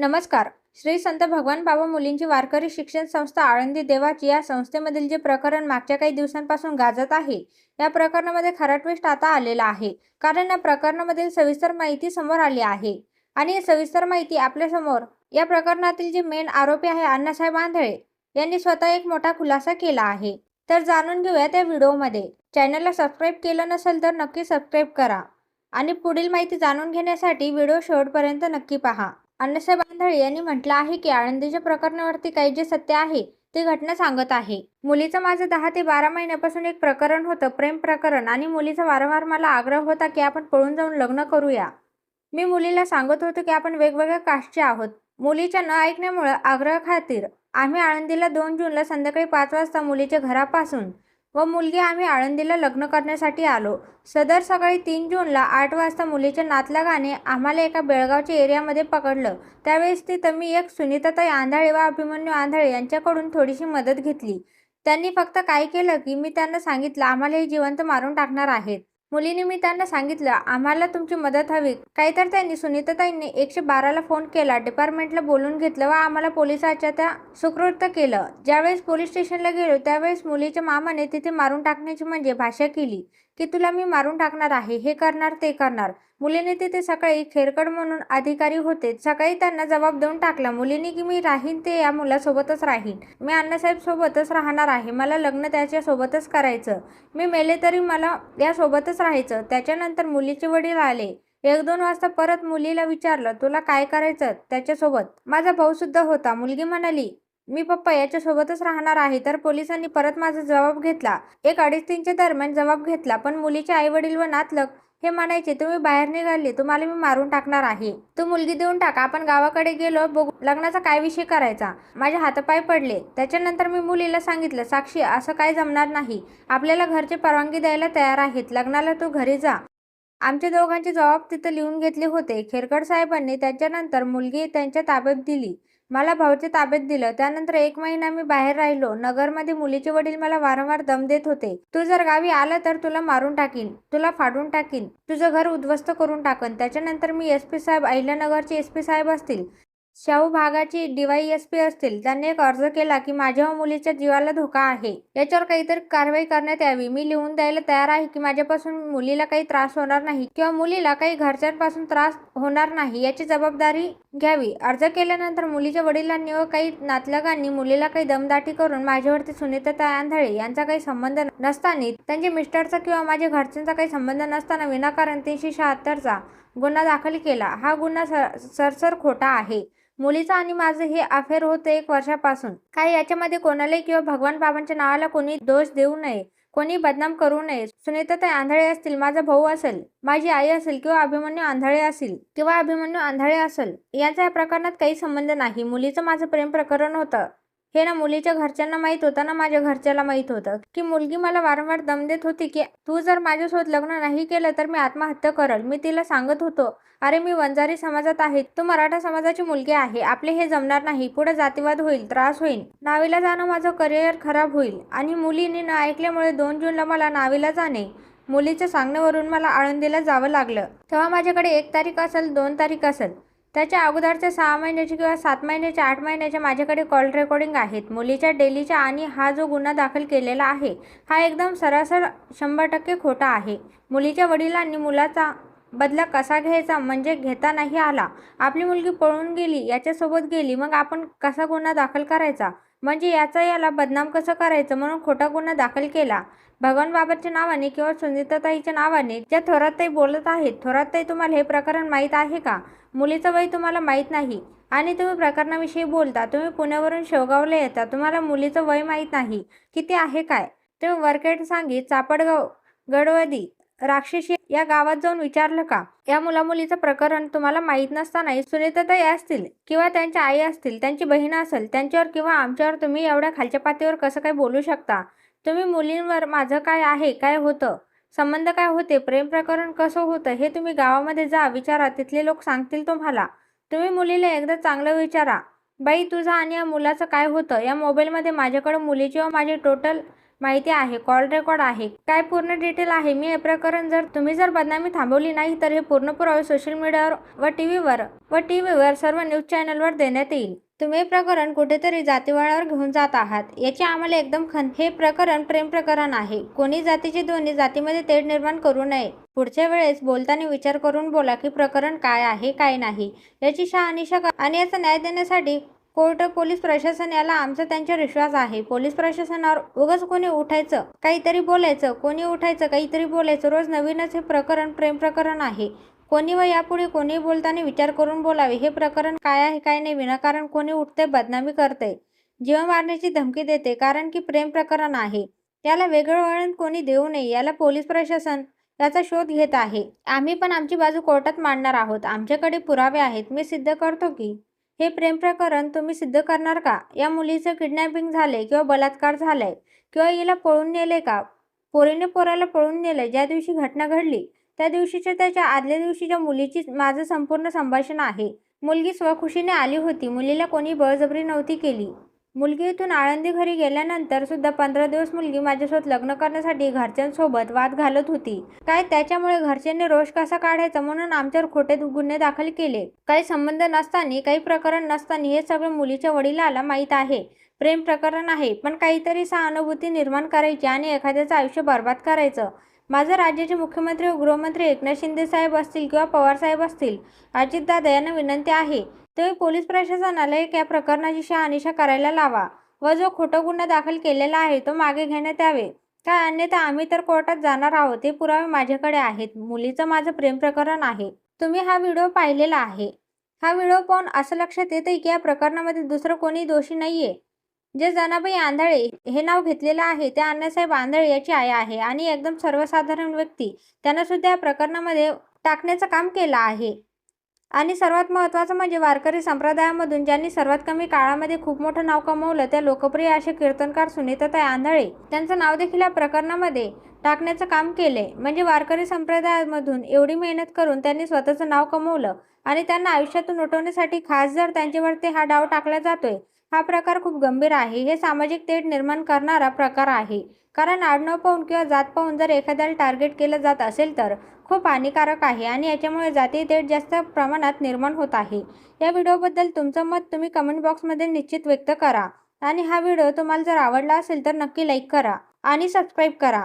नमस्कार. श्री संत भगवान बाबा मुलींची वारकरी शिक्षण संस्था आळंदी देवाची या संस्थेमधील जे प्रकरण मागच्या काही दिवसांपासून गाजत आहे या प्रकरणामध्ये खरा ट्विस्ट आता आलेला आहे. कारण या प्रकरणामधील सविस्तर माहिती समोर आली आहे. आणि सविस्तर माहिती आपल्यासमोर या प्रकरणातील जे मेन आरोपी आहे अण्णासाहेब आंधळे यांनी स्वतः एक मोठा खुलासा केला आहे. तर जाणून घेऊया त्या व्हिडिओमध्ये. चॅनलला सबस्क्राईब केलं नसेल तर नक्की सबस्क्राईब करा. आणि पुढील माहिती जाणून घेण्यासाठी व्हिडिओ शेवटपर्यंत नक्की पहा. अण्णासाहेब आंधळे यांनी म्हटलं आहे की आळंदीच्या प्रकरणावरती काही जे सत्य आहे ते घटना सांगत आहे. मुलीचं माझं दहा ते बारा महिन्यापासून एक प्रकरण होतं प्रेम प्रकरण. आणि मुलीचा वारंवार मला आग्रह होता की आपण पळून जाऊन लग्न करूया. मी मुलीला सांगत होतो की आपण वेगवेगळ्या कास्टचे आहोत. मुलीच्या न ऐकण्यामुळं आग्रह खातीर आम्ही आळंदीला दोन जूनला संध्याकाळी पाच वाजता मुलीच्या घरापासून व मुलगी आम्ही आळंदीला लग्न करण्यासाठी आलो. सदर सकाळी तीन जूनला आठ वाजता मुलीच्या नातलगाने आम्हाला एका बेळगावच्या एरियामध्ये पकडलं. त्यावेळेस तिथं मी एक सुनीताताई आंधळे व अभिमन्यू आंधळे यांच्याकडून थोडीशी मदत घेतली. त्यांनी फक्त काय केलं की मी त्यांना सांगितलं आम्हाला हे जिवंत मारून टाकणार आहेत. मुलीने मी त्यांना सांगितलं आम्हाला तुमची मदत हवी. काही तर त्यांनी सुनीताताईंनी एकशे बाराला फोन केला. डिपार्टमेंटला बोलून घेतलं व आम्हाला पोलिसाच्या त्या सुकृत केलं. ज्यावेळेस पोलीस स्टेशनला गेलो त्यावेळेस मुलीच्या मामाने तिथे मारून टाकण्याची म्हणजे भाषा केली. की तुला मी मारून टाकणार आहे हे करणार ते करणार. मुलीने तिथे सकाळी खेरकड म्हणून अधिकारी होते. सकाळी त्यांना जबाब देऊन टाकला मुलीने की मी राहीन ते या मुलासोबतच राहीन. मी अण्णासाहेब सोबतच राहणार आहे. मला लग्न त्याच्यासोबतच करायचं. मी मेले तरी मला यासोबतच राहायचं. त्याच्यानंतर मुलीचे वडील आले. एक दोन वाजता परत मुलीला विचारलं तुला काय करायचं त्याच्यासोबत? माझा भाऊ सुद्धा होता. मुलगी म्हणाली मी पप्पा याच्यासोबतच राहणार आहे. तर पोलिसांनी परत माझा जबाब घेतला. एक अडीच तीनच्या दरम्यान जबाब घेतला. पण मुलीचे आई वडील व नातलग हे म्हणायचे तुम्ही बाहेर निघाले. तुम्हाला मी मारून टाकणार आहे. तू मुलगी देऊन टाक. आपण गावाकडे गेलो बघू. लग्नाचा काय विषय करायचा? माझे हातपाय पडले. त्याच्यानंतर मी मुलीला सांगितलं साक्षी असं काय जमणार नाही. आपल्याला घरचे परवानगी द्यायला तयार आहेत. लग्नाला तू घरी जा. आमच्या दोघांचे जबाब तिथं लिहून घेतले होते. खेरकड साहेबांनी त्याच्यानंतर मुलगी त्यांच्या ताब्यात दिली. मला भाऊच्या ताब्यात दिलं. त्यानंतर एक महिना मी बाहेर राहिलो. नगरमध्ये मुलीचे वडील मला वारंवार दम देत होते. तू जर गावी आला तर तुला मारून टाकीन. तुला फाडून टाकीन. तुझं घर उद्ध्वस्त करून टाकन. त्याच्यानंतर मी एस पी साहेब अहिल्यानगरचे एस पी साहेब असतील. शाहू भागाची डीवाय एस पी असतील. त्यांनी एक अर्ज केला की माझ्या व मुलीच्या जीवाला धोका आहे. याच्यावर काहीतरी कारवाई करण्यात यावी. मी लिहून द्यायला तयार आहे की माझ्यापासून मुलीला काही त्रास होणार नाही किंवा मुलीला काही घरच्यांपासून त्रास होणार नाही याची जबाबदारी घ्यावी. अर्ज केल्यानंतर मुलीच्या वडिलांनी व काही नातलगांनी मुलीला काही दमदाटी करून माझ्यावरती सुनीता आंधळे यांचा काही संबंध नसताना त्यांचे मिस्टरचा किंवा माझ्या घरच्यांचा काही संबंध नसताना विनाकारण तीनशे शहात्तरचा गुन्हा दाखल केला. हा गुन्हा सर सरसर खोटा आहे. मुलीचं आणि माझं हे अफेअर होतं एक वर्षापासून. काय याच्यामध्ये कोणालाही किंवा भगवान बाबांच्या नावाला कोणी दोष देऊ नये कोणी बदनाम करू नये. सुनीताताई आंधळे असतील माझा भाऊ असेल माझी आई असेल किंवा अभिमन्यू आंधळे असेल किंवा अभिमन्यू आंधळे असेल यांचा या प्रकरणात काही संबंध नाही. मुलीचं माझं प्रेम प्रकरण होतं. हे ना मुलीच्या घरच्यांना माहीत होतं ना माझ्या घरच्याला माहीत होतं. की मुलगी मला वारंवार दम देत होती की तू जर माझ्यासोबत लग्न नाही केलं तर मी आत्महत्या करल. मी तिला सांगत होतो अरे मी वंजारी समाजात आहे. तू मराठा समाजाची मुलगी आहे. आपले हे जमणार नाही. पुढे जातीवाद होईल त्रास होईल. नावीला जाणं माझं करिअर खराब होईल. आणि मुलीने न ऐकल्यामुळे दोन जूनला मला नावीला जाणे. मुलीच्या सांगण्यावरून मला आळंदीला जावं लागलं. तेव्हा माझ्याकडे एक तारीख असेल दोन तारीख असेल. त्याच्या अगोदरच्या सहा महिन्याची किंवा सात महिन्याच्या आठ महिन्याच्या माझ्याकडे कॉल रेकॉर्डिंग आहेत. मुलीच्या डेलीच्या आणि हा जो गुन्हा दाखल केलेला आहे हा एकदम सरासर शंभर टक्के खोटा आहे. मुलीच्या वडिलांनी मुलाचा बदला कसा घ्यायचा म्हणजे घेता नाही आला. आपली मुलगी पळून गेली याच्यासोबत गेली मग आपण कसा गुन्हा दाखल करायचा? म्हणजे याचा याला बदनाम कसं करायचं म्हणून खोटा गुन्हा दाखल केला. भगवान बाबाच्या नावाने किंवा सुनीताताईच्या नावाने ज्या थोरातताई बोलत आहेत थोरातताई तुम्हाला हे प्रकरण माहीत आहे का? मुलीचं वय तुम्हाला माहीत नाही. आणि तुम्ही प्रकरणाविषयी बोलता तुम्ही पुण्यावरून शेवगावला येता तुम्हाला मुलीचं वय माहीत नाही. किती आहे काय? तुम्ही वरकेट सांगी चापडगाव गडवदी राक्षसी या गावात जाऊन विचारलं का? या मुलामुलीचं प्रकरण तुम्हाला माहीत नसतानाही सुनीताताई असतील किंवा त्यांच्या आई असतील त्यांची बहीण असेल त्यांच्यावर किंवा आमच्यावर तुम्ही एवढ्या खालच्या पातळीवर कसं काय बोलू शकता? तुम्ही मुलींवर माझं काय आहे काय होतं? संबंध काय होते? प्रेम प्रकरण कसं होतं? हे तुम्ही गावामध्ये जा विचारा तिथले लोक सांगतील तुम्हाला. तुम्ही मुलीला एकदा चांगलं विचारा. बाई तुझं आणि या मुलाचं काय होतं? या मोबाईलमध्ये माझ्याकडं मुलीची व माझी टोटल माहिती आहे कॉल रेकॉर्ड आहे. काय पूर्ण डिटेल आहे? मी हे प्रकरण जर तुम्ही जर बदनामी थांबवली नाही तर हे पूर्ण पुरावे सोशल मीडियावर व टीव्हीवर व टीव्हीवर सर्व न्यूज चॅनलवर देण्यात येईल. तुम्ही हे प्रकरण कुठेतरी जातीवळावर घेऊन जात आहात. याची आम्हाला एकदम खन हे प्रकरण प्रेम प्रकरण आहे. कोणी जातीचे दोन्ही जातीमध्ये तेढ निर्माण करू नये. पुढच्या वेळेस बोलताना विचार करून बोला की प्रकरण काय आहे काय नाही. याची शहानिशा आणि याचा न्याय देण्यासाठी कोर्ट पोलीस प्रशासन याला आमचा त्यांच्यावर विश्वास आहे. पोलीस प्रशासनावर उगाच कोणी उठायचं काहीतरी बोलायचं कोणी उठायचं काहीतरी बोलायचं रोज नवीनच हे प्रकरण प्रेम प्रकरण आहे. कोणी व यापुढे कोणी बोलताना विचार करून बोलावे हे प्रकरण काय आहे काय नाही विनाकारण कोणी उठते बदनामी करते जीव मारण्याची धमकी देते कारण की प्रेम प्रकरण आहे. याला वेगळं वळण कोणी देऊ नये याला पोलीस प्रशासन याचा शोध घेत आहे. आम्ही पण आमची बाजू कोर्टात मांडणार आहोत. आमच्याकडे पुरावे आहेत. मी सिद्ध करतो की हे प्रेम प्रकरण तुम्ही सिद्ध करणार का? या मुलीचं किडनॅपिंग झाले किंवा बलात्कार झालाय किंवा हिला पळून नेले का? पोरीने पोराला पळून नेले ज्या दिवशी घटना घडली त्या दिवशीच्या त्याच्या आदल्या दिवशीच्या मुलीची माझं संपूर्ण संभाषण आहे. मुलगी स्वखुशीने आली होती. मुलीला कोणी बळजबरी नव्हती केली. मुलगी इथून आळंदी घरी गेल्यानंतर सुद्धा पंधरा दिवस मुलगी माझ्यासोबत लग्न करण्यासाठी घरच्यांसोबत वाद घालत होती. काय त्याच्यामुळे घरच्यांनी रोष कसा काढायचा म्हणून आमच्यावर खोटे गुन्हे दाखल केले? काही संबंध नसताना काही प्रकरण नसताना हे सगळं मुलीच्या वडिलाला माहीत आहे. प्रेम प्रकरण आहे पण काहीतरी सहानुभूती निर्माण करायची आणि एखाद्याचं आयुष्य बर्बाद करायचं. माझं राज्याचे मुख्यमंत्री व गृहमंत्री एकनाथ शिंदे साहेब असतील किंवा पवार साहेब असतील अजितदादा यांना विनंती आहे. तुम्ही पोलीस प्रशासनाला एक या प्रकरणाची शहानिशा करायला लावा व जो खोटं गुन्हा दाखल केलेला आहे तो मागे घेण्यात यावे. काय अन्यथा आम्ही तर कोर्टात जाणार आहोत हे पुरावे माझ्याकडे आहेत. मुलीचं माझं प्रेम प्रकरण आहे. तुम्ही हा व्हिडिओ पाहिलेला आहे. हा व्हिडिओ पाहून असं लक्षात येतं की या प्रकरणामध्ये दुसरं कोणी दोषी नाहीये. जे जनाबाई आंधळे हे नाव घेतलेलं आहे ते अण्णासाहेब आंधळे याची आई आहे आणि एकदम सर्वसाधारण व्यक्ती. त्यांना सुद्धा या प्रकरणामध्ये टाकण्याचं काम केलं आहे. आणि सर्वात महत्त्वाचं म्हणजे वारकरी संप्रदायामधून ज्यांनी सर्वात कमी काळामध्ये खूप मोठं नाव कमवलं त्या लोकप्रिय असे कीर्तनकार सुनीताताई आंधळे. त्यांचं नाव देखील या प्रकरणामध्ये टाकण्याचं काम केले म्हणजे वारकरी संप्रदायामधून एवढी मेहनत करून त्यांनी स्वतःचं नाव कमवलं आणि त्यांना आयुष्यातून उठवण्यासाठी खास जर त्यांच्यावरती हा डाव टाकला जातोय. हा प्रकार खूप गंभीर आहे. हे सामाजिक तेढ निर्माण करणारा प्रकार आहे. कारण आडनाव पाहून किंवा जात पाहून जर एखाद्याला टार्गेट केलं जात असेल तर खूप हानिकारक आहे आणि याच्यामुळे जाती तेढ जास्त प्रमाणात निर्माण होत आहे. या व्हिडिओबद्दल तुमचं मत तुम्ही कमेंट बॉक्समध्ये निश्चित व्यक्त करा. आणि हा व्हिडिओ तुम्हाला जर आवडला असेल तर नक्की लाईक करा आणि सबस्क्राईब करा.